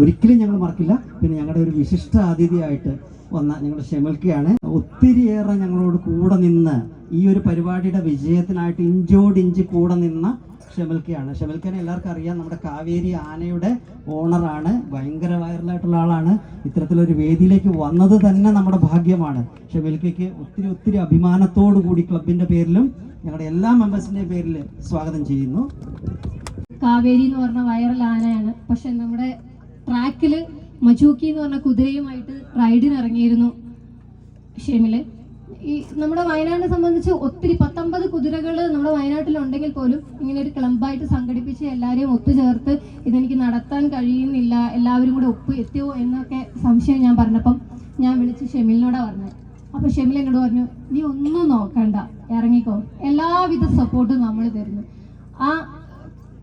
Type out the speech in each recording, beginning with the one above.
ഒരിക്കലും ഞങ്ങൾ മറക്കില്ല. പിന്നെ ഞങ്ങളുടെ ഒരു വിശിഷ്ട അതിഥിയായിട്ട് വന്ന ഞങ്ങളുടെ ഷെമൽക്കയാണ്. ഒത്തിരിയേറെ ഞങ്ങളോട് കൂടെ നിന്ന് ഈ ഒരു പരിപാടിയുടെ വിജയത്തിനായിട്ട് ഇഞ്ചോടിഞ്ച് കൂടെ നിന്ന ഷെമൽക്കയാണ്. ഷെമൽക്കനെ എല്ലാവർക്കും അറിയാം നമ്മുടെ കാവേരി ആനയുടെ ഓണറാണ് ഭയങ്കര വൈറലായിട്ടുള്ള ആളാണ്. ഇത്തരത്തിലൊരു വേദിയിലേക്ക് വന്നത് തന്നെ നമ്മുടെ ഭാഗ്യമാണ്. ഷെമൽക്കയ്ക്ക് ഒത്തിരി ഒത്തിരി അഭിമാനത്തോടു കൂടി ക്ലബിന്റെ പേരിലും ഞങ്ങളുടെ എല്ലാ മെമ്പേഴ്സിന്റെ പേരിൽ സ്വാഗതം ചെയ്യുന്നു. കാവേരി എന്ന് പറഞ്ഞ വൈറൽ ആനയാണ്. പക്ഷെ നമ്മുടെ ട്രാക്കിൽ മജൂക്കി എന്ന് പറഞ്ഞ കുതിരയുമായിട്ട് റൈഡിന് ഇറങ്ങിയിരുന്നു ഷെമിൽ. ഈ നമ്മുടെ വയനാടിനെ സംബന്ധിച്ച് ഒത്തിരി പത്തൊമ്പത് കുതിരകൾ നമ്മുടെ വയനാട്ടിലുണ്ടെങ്കിൽ പോലും ഇങ്ങനെ ഒരു ക്ലബായിട്ട് സംഘടിപ്പിച്ച് എല്ലാവരെയും ഒത്തുചേർത്ത് ഇതെനിക്ക് നടത്താൻ കഴിയുന്നില്ല എല്ലാവരും കൂടെ ഒപ്പ് എത്തിയോ എന്നൊക്കെ സംശയം ഞാൻ പറഞ്ഞപ്പം ഞാൻ വിളിച്ച് ഷെമിലിനോടാ പറഞ്ഞത്. അപ്പൊ ഷെമിൽ എന്നോട് പറഞ്ഞു നീ ഒന്നും നോക്കണ്ട ഇറങ്ങിക്കോ. എല്ലാവിധ സപ്പോർട്ടും നമ്മൾ തരുന്നു. ആ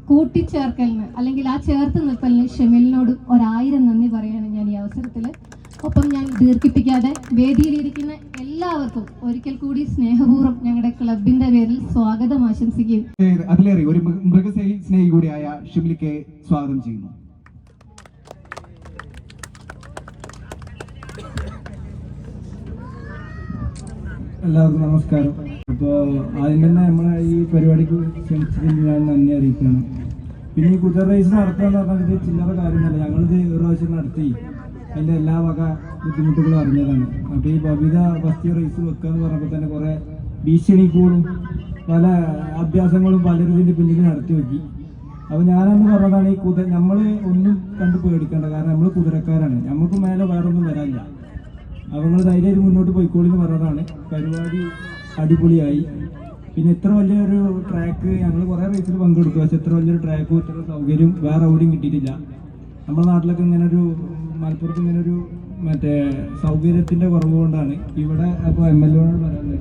കൂട്ടിച്ചേർക്കലിന് അല്ലെങ്കിൽ ആ ചേർത്ത് നിൽക്കലിന് ഷെമിലിനോട് ഒരായിരം നന്ദി പറയാണ് ഞാൻ ഈ അവസരത്തിൽ ഒപ്പം ഞാൻ ദീർഘിപ്പിക്കാതെ വേദിയിലിരിക്കുന്ന എല്ലാവർക്കും ഒരിക്കൽ കൂടി സ്നേഹപൂർവം ഞങ്ങളുടെ ക്ലബിന്റെ പേരിൽ സ്വാഗതം ആശംസിക്കുകയും അതിലേറെ ഒരു മൃഗസ്നേഹി സ്നേഹി കൂടിയായ ഷിമിലിക്ക് സ്വാഗതം ചെയ്യുന്നു. എല്ലാവർക്കും നമസ്കാരം. അപ്പോൾ ആദ്യം തന്നെ നമ്മളെ ഈ പരിപാടിക്ക് ക്ഷണിച്ചതിന് ഞാൻ നന്ദി അറിയിക്കുകയാണ്. പിന്നെ ഈ കുതിര റേസ് നടത്തുക എന്ന് പറഞ്ഞാൽ ഇത് ചില്ലറ കാര്യമല്ല. ഞങ്ങളിത് ഒരു പ്രാവശ്യം നടത്തി. അതിന്റെ എല്ലാ വക ബുദ്ധിമുട്ടുകളും അറിഞ്ഞതാണ്. അപ്പോൾ ഈ ബബിത ഫസ്റ്റ് റേസ് വെക്കുക എന്ന് പറഞ്ഞപ്പോൾ തന്നെ കുറേ ഭീഷണികളും പല അഭ്യാസങ്ങളും പലരും ഇതിന്റെ പിന്നിൽ നടത്തി വെക്കി. അപ്പോൾ ഞാനന്ന് പറഞ്ഞതാണ് ഈ കുതിര നമ്മൾ ഒന്നും കണ്ട് പേടിക്കേണ്ട. കാരണം നമ്മൾ കുതിരക്കാരാണ്. നമുക്ക് മേലെ വേറൊന്നും വരാനില്ല. അപ്പോൾ നമ്മൾ ധൈര്യമായിട്ട് മുന്നോട്ട് പോയിക്കോളി എന്ന് പറഞ്ഞതാണ്. പരിപാടി അടിപൊളിയായി. പിന്നെ ഇത്ര വലിയൊരു ട്രാക്ക് ഞങ്ങൾ കുറേ റേസിൽ പങ്കെടുത്തു പക്ഷെ ഇത്ര വലിയൊരു ട്രാക്കും ഇത്ര സൗകര്യം വേറെ എവിടെയും കിട്ടിയിട്ടില്ല. നമ്മുടെ നാട്ടിലൊക്കെ ഇങ്ങനെ ഒരു മലപ്പുറത്ത് ഇങ്ങനെ ഒരു മറ്റേ സൗകര്യത്തിന്റെ കുറവ് കൊണ്ടാണ് ഇവിടെ അപ്പോൾ എം എൽ എനോട് പറയുന്നത്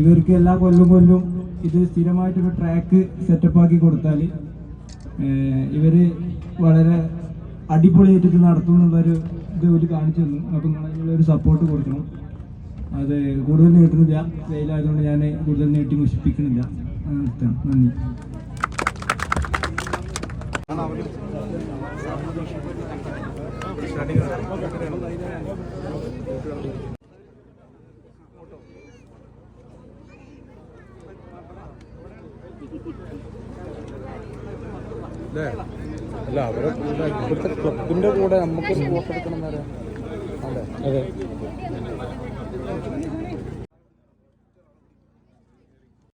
ഇവർക്ക് എല്ലാ കൊല്ലും കൊല്ലും ഇത് സ്ഥിരമായിട്ടൊരു ട്രാക്ക് സെറ്റപ്പ് ആക്കി കൊടുത്താൽ ഇവർ വളരെ അടിപൊളിയായിട്ട് ഇത് നടത്തും എന്നുള്ളൊരു ഇത് ഒരു കാണിച്ചു തന്നു. അപ്പം നിങ്ങളതിനുള്ള ഒരു സപ്പോർട്ട് കൊടുക്കണം. അത് കൂടുതൽ നീട്ടുന്നില്ല. വെയിലായതുകൊണ്ട് ഞാൻ കൂടുതൽ നീട്ടി മുഷിപ്പിക്കുന്നില്ല നന്ദി. അല്ല? അവരെ ഇവിടുത്തെ ക്ലബിന്റെ കൂടെ നമുക്ക് ഫോട്ടോ എടുക്കണം എന്നറിയാം അതെ.